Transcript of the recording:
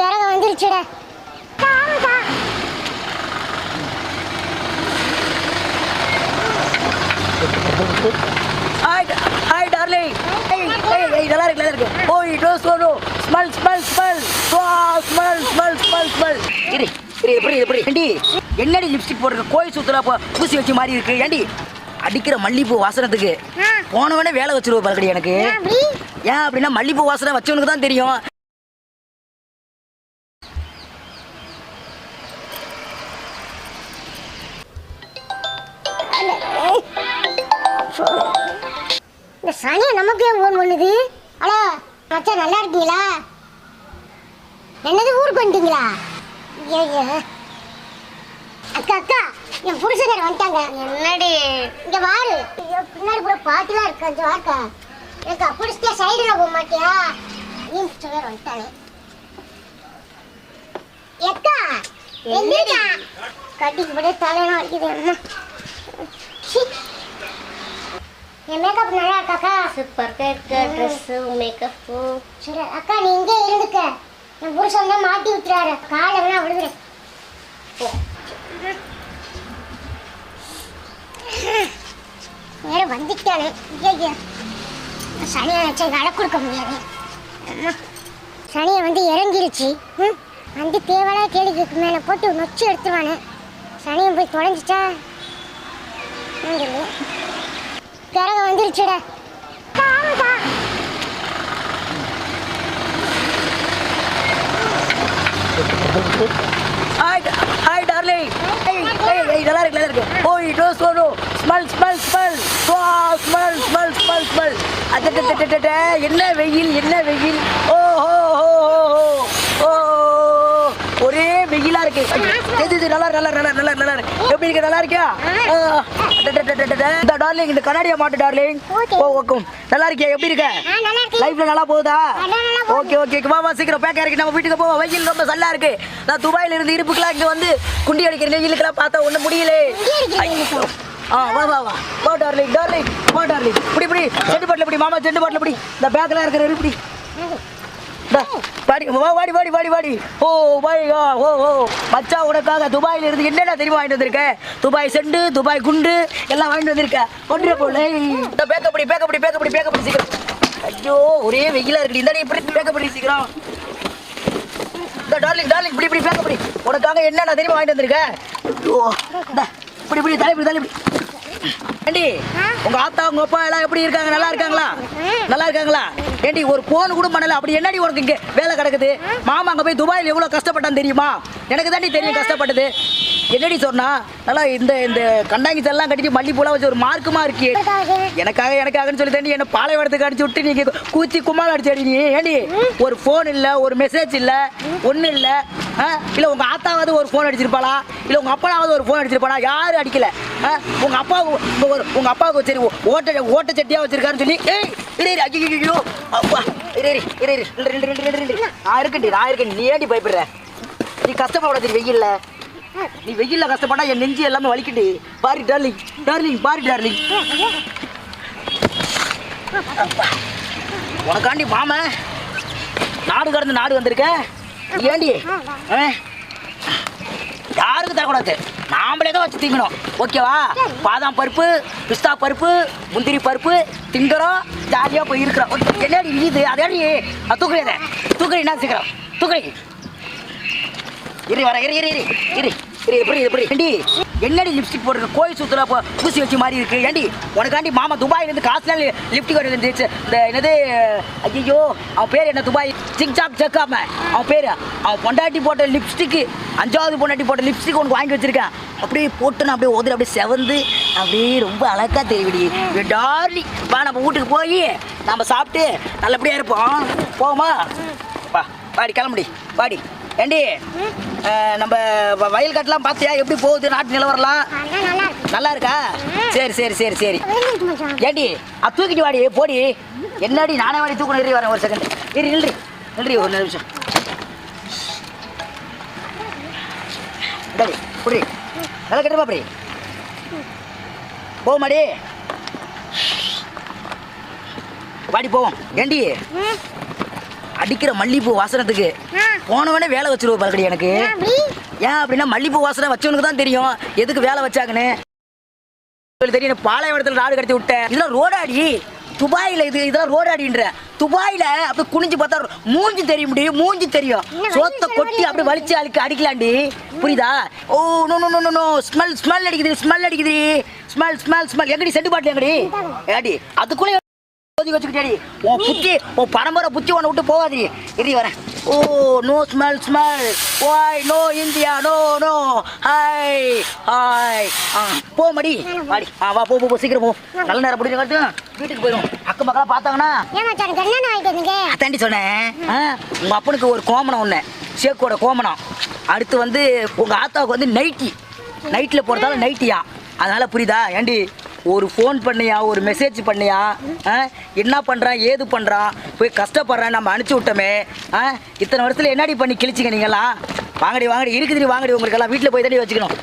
கரக வந்துருச்சுடா. Hi hi darling ஏய் ஏய் ஏய் நல்லா இருக்கு நல்லா இருக்கு. ஓ it was so no smell smell smell வா ஸ்மெல் ஸ்மெல் ஸ்மெல் ஸ்மெல் இரு இரு எப்படி எப்படி? ஏண்டி என்னடி லிப்ஸ்டிக் போட்டுருக்க? கோயில் சுத்துறா பூசி வச்ச மாதிரி இருக்கு. ஏண்டி அடிக்கிற மல்லிகைப்பூ வாசனத்துக்கு. போனவனே வேலை வச்சிருவ பாருக்கடி எனக்கு. ஏன் அப்படின்னா மல்லிகைப்பூ வாசனை வச்சவனுக்கு தான் தெரியும். இந்த சனியை நமக்கு ஏன் ஃபோன் பண்ணுது? ஹலோ மச்சான் நல்லா இருக்கீங்களா? என்னது ஊருக்கு வந்துட்டீங்களா? ஐயோ அக்கா அக்கா என் புருஷனர் வந்துட்டாங்க. என்னடி? இங்க வாரு. பின்னாடி கூட பாட்டுலாம் இருக்கு. கொஞ்சம் வாக்கா எனக்கு பிடிச்சிட்டே சைடில் போக மாட்டியா? நீ வேற வந்துட்டாங்க. எக்கா எங்கடா கட்டிக்கு போட்டு தலையெல்லாம் வலிக்குது. அம்மா. என் மேக்கப் நல்லா இருக்காக்கா சூப்பர் இருக்கு ட்ரெஸ்ஸு மேக்கப்பு சரி அக்கா நீ இங்கே இருந்துக்க. என் புருஷன் தான் மாட்டி விட்டுறாரு. காலை வேணா விழுதுறேன் வேற வந்துட்டானே. ஐயா சனியை வச்சு அடை கொடுக்க முடியாது. சனியை வந்து இறங்கிருச்சு. ம்? வந்து தேவையான கேள்விக்கு மேலே போட்டு நொச்சு எடுத்துருவானே. சனியை போய் தொலைஞ்சிட்டா கரகம் வந்துருச்சுடா. ஆமாக்கா ஹாய் ஹாய் டார்லிங் ஏய் ஏய் நல்லா இருக்கு நல்லா இருக்கு. ஓ it was so no smell smell smell வா ஸ்மெல் ஸ்மெல் ஸ்மெல் ஸ்மெல் அடடடடடட என்ன வெயில் என்ன வெயில். ஓ ஹோ ஹோ ஹோ ஓ இருக்கு. நல்லா நல்லா நல்லா நல்லா நல்லா இருக்கு எப்படி இருக்கு நல்லா இருக்கியா. இந்த டார்லிங் இந்த கண்ணாடியை மாட்டு டார்லிங். ஓ ஓகே நல்லா இருக்கியா? எப்படி இருக்க? இருக்கு லைஃப்ல நல்லா போகுதா. ஓகே ஓகே வா வா சீக்கிரம் பேக்க இறக்கி நம்ம வீட்டுக்கு போவோம். வெயில் ரொம்ப சல்லா இருக்கு. நான் துபாயில இருந்து இருப்புக்கெல்லாம் இங்க வந்து குண்டி அடிக்கிற வெயிலுக்கெல்லாம் பார்த்தா ஒண்ணும் முடியல? ஆ வா வா வா. வா டார்லிங் டார்லிங் வா டார்லிங். இப்படி இப்படி செண்டு பாட்டில் இப்படி மாமா செண்டு பாட்டில் இப்படி இந்த பேக்கில் இருக்கிற இப்படி வாடி வாடி வாடி வாடி வாடி. ஓ பாய் ஓ ஓ. மச்சா உனக்காக துபாயில இருந்து என்னென்ன தெரியுமா வாங்கிட்டு வந்திருக்க? துபாய் செண்டு துபாய் குண்டு எல்லாம் வாங்கிட்டு வந்திருக்க. ஒன்றே போல இந்த பேக்கப்படி பேக்கப்படி பேக்கப்படி பேக்கப்படி சீக்கிரம். ஐயோ ஒரே வெயிலா இருக்கு இந்த இப்படி பேக்கப்படி சீக்கிரம். இந்த டார்லிங் டார்லிங் இப்படி இப்படி பேக்கப்படி உனக்காக என்னென்ன தெரியுமா வாங்கிட்டு வந்திருக்க? ஓ இந்தா, இப்படி இப்படி தலை இப்படி தலை இப்படி ஏண்டி உங்க ஆத்தா உங்க அப்பா எல்லாம் எப்படி இருக்காங்க? நல்லா இருக்காங்களா? நல்லா இருக்காங்களா? ஏண்டி ஒரு போன் கூட பண்ணல. அப்படி என்னடி உனக்கு இங்க வேலை கிடக்குது? மாமா அங்க போய் துபாயில் எவ்வளவு கஷ்டப்பட்டான் தெரியுமா? எனக்கு தாண்டி தெரியும் கஷ்டப்பட்டது. என்னடி சொன்னா? நல்லா இந்த இந்த கண்டாங்கி செல்லாம் கட்டிட்டு மல்லிப்பூலாம் வச்சு ஒரு மார்க்குமா இருக்கே எனக்காக எனக்காகன்னு சொல்லி தாண்டி என்ன பாலைவனத்துக்கு அடிச்சு விட்டு நீங்க கூச்சி கும்மால் அடிச்சு அடி நீ. ஏண்டி? ஒரு ஃபோன் இல்ல ஒரு மெசேஜ் இல்ல ஒண்ணு இல்ல. இல்ல உங்க ஆத்தாவது ஒரு ஃபோன் அடிச்சிருப்பாளா? இல்ல உங்க அப்பாவது ஒரு ஃபோன் அடிச்சிருப்பாளா? யாரும் அடிக்கல. ஆ? உங்க அப்பாவுக்கு உங்க ஒரு அப்பாவுக்கு சரி ஓட்ட ஓட்ட சட்டியா வச்சிருக்காருன்னு சொல்லி ஏய் இரு இரு ஐயோ ஐயோ அப்பா இரு இரு இரு இரு ரெண்டு ரெண்டு ரெண்டு ரெண்டு நான் இருக்கேன்டி நான் இருக்கேன். நீ ஏண்டி பயப்படுற? நீ கஷ்டப்படாத வெயில்ல. நீ வெயில்ல கஷ்டப்பட்டா என் நெஞ்சு எல்லாமே வலிக்கிட்டு Pari darling darling Pari darling உனக்காண்டி மாம நாடு கடந்து நாடு வந்திருக்க? ஏண்டி? ஆ? யாருக்கு தரக்கூடாது நாமளே தான் வச்சு திங்கணும். ஓகேவா பாதாம் பருப்பு பிஸ்தா பருப்பு முந்திரி பருப்பு திங்குறோம் ஜாலியாக போய் இருக்கிறோம். என்னடி இது? அதேடி தூக்குறி அதை. தூக்குறி என்ன சீக்கிரம். தூக்குறி இரு வர இரு இரு இரு இரு. எப்படி எப்படி ஏண்டி என்னடி லிப்ஸ்டிக் போட்டுருக்க கோயில் சுத்துல போ பூசி வச்சு மாதிரி இருக்கு. ஏண்டி உனக்காண்டி மாமா துபாயில இருந்து காசுல லிப்டிக் வந்து இருந்துச்சு இந்த என்னது ஐயோ அவன் பேர் என்ன துபாய்? சிக் சாக் செக்காம அவன் பேர் அவன் பொண்டாட்டி போட்ட லிப்ஸ்டிக் அஞ்சாவது பொண்டாட்டி போட்ட லிப்ஸ்டிக் உனக்கு வாங்கி வச்சிருக்கேன். அப்படியே போட்டு நான் அப்படியே ஒதுல அப்படியே செவந்து அப்படியே ரொம்ப அழகா தெரியுடி டார்லி வா நம்ம வீட்டுக்கு போய் நம்ம சாப்பிட்டு நல்லபடியா இருப்போம். போமா வா பாடி கிளம்புடி பாடி ஏண்டி நம்ம வ- வயல் காட்டுலாம் பார்த்தியா? எப்படி போகுது? நாட்டு நிலவரலாம் நல்லா இருக்கு. சரி சரி சரி சரி. ஏண்டி அது தூக்கிட்டு வாடி போடி. என்னடி நானே வாடி தூக்கணும் இரு வரேன் ஒரு செகண்ட் இரு நில்றி. நில்றி ஒரு நிமிஷம். இந்தாடி குடி நல்லா கட்டுப்பா அப்படி போமாடி வாடி போவோம். ஏண்டி? அடிக்கிற மல்லிகைப்பூ வாசனத்துக்கு. போனவனே வேலை வச்சிருவ பழக்கடி எனக்கு. ஏன் அப்படி? ஏன் அப்படின்னா மல்லிகைப்பூ வாசனை வச்சவனுக்கு தான் தெரியும். எதுக்கு வேலை வச்சாங்கன்னு. தெரியும் பாளையத்தில் நாடு கடத்தி விட்டேன். இதெல்லாம் ரோடாடி. துபாயில இது இதெல்லாம் ரோடாடின்ற. துபாயில அப்படி குனிஞ்சு பார்த்தா மூஞ்சி தெரிய முடியும் மூஞ்சி தெரியும். சோத்த கொட்டி அப்படி வலிச்சு அழுக்கு அடிக்கலாண்டி. புரியுதா? ஓ no no no no smell smell அடிக்குது ஸ்மெல் அடிக்குது. ஸ்மெல் ஸ்மெல் ஸ்மெல் எங்கடி செண்டு பாட்டில் எங்கடி? ஏடி அதுக்குள்ளே ஒதுக்கி வச்சுக்கிட்டேடி. உன் புத்தி உன் பரம்பரை புத்தி உன்னை விட்டு போகாதீ இடி வரேன். ஓ நோ ஸ்மெல் ஸ்மெல் ஓய் no India no no hi hi ஆ போ மடி வாடி. ஆ வா போ போ சீக்கிரம் போ. நல்ல நேரம் பிடிச்சி காட்டு வீட்டுக்கு போயிடும் அக்கம் பக்கம் பார்த்தாங்கன்னா அதாண்டி சொன்னேன். உங்க அப்பனுக்கு ஒரு கோமணம் ஒன்று ஷேக்கோட கோமணம். அடுத்து வந்து உங்க ஆத்தாவுக்கு வந்து நைட்டி நைட்டில் போகிறதால நைட்டியா அதனால புரியுதா? ஏண்டி ஒரு ஃபோன் பண்ணியா ஒரு மெசேஜ் பண்ணியா ஆ? என்ன பண்ணுறான் ஏது பண்ணுறான் போய் கஷ்டப்படுறேன் நம்ம அனுப்பிச்சி விட்டோமே ஆ? இத்தனை வருஷத்தில் என்னடி பண்ணி கிழிச்சிங்க நீங்களாம் வாங்கடி வாங்கடி இருக்குதுடி வாங்கடி உங்களுக்கெல்லாம் வீட்டில் போய் தண்ணி வச்சுக்கணும்.